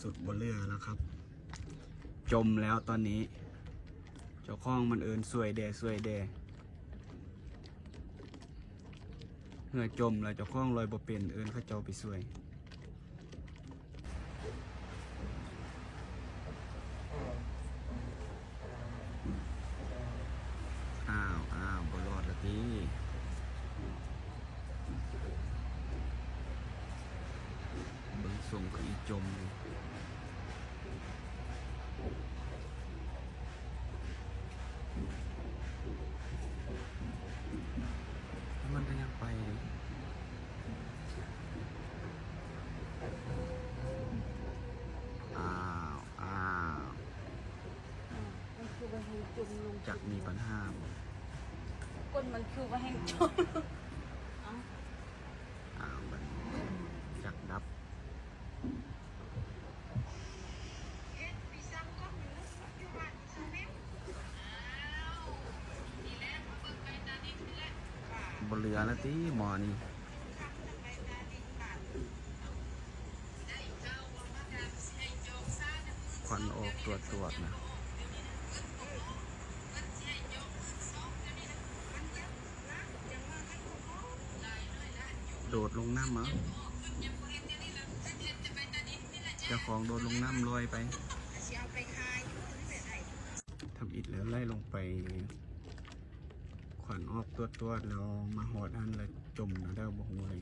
สุดบนเรือแล้วครับ จมแล้วตอนนี้ เจ้าของมันเอินสวยแดสวยแดเมื่อจมแล้วเจ้าของลอยบ่เป็นเอินเขาเจ้าไปสวยอ้าวอ้าวบรอดละทีบิ่งส่งคือจมเลยแล้วมันก็ยังไปเลยอ้าว อ้าว มันคือว่าให้ จมลงจักมีปัญหาบ่ก้นมันคือว่าให้จมอ้าวมันจักดับบนเรือแล้วที่หมอนี่ควันออกตรวจตรวจนะ โดดลงน้ำเหรอเจ้าของโดดลงน้ำลอยไปทำอิดแล้วไล่ลงไป ขวัญออกตัวตัวแล้วมาหอดอันแล้วจมนะได้บ่หูเลย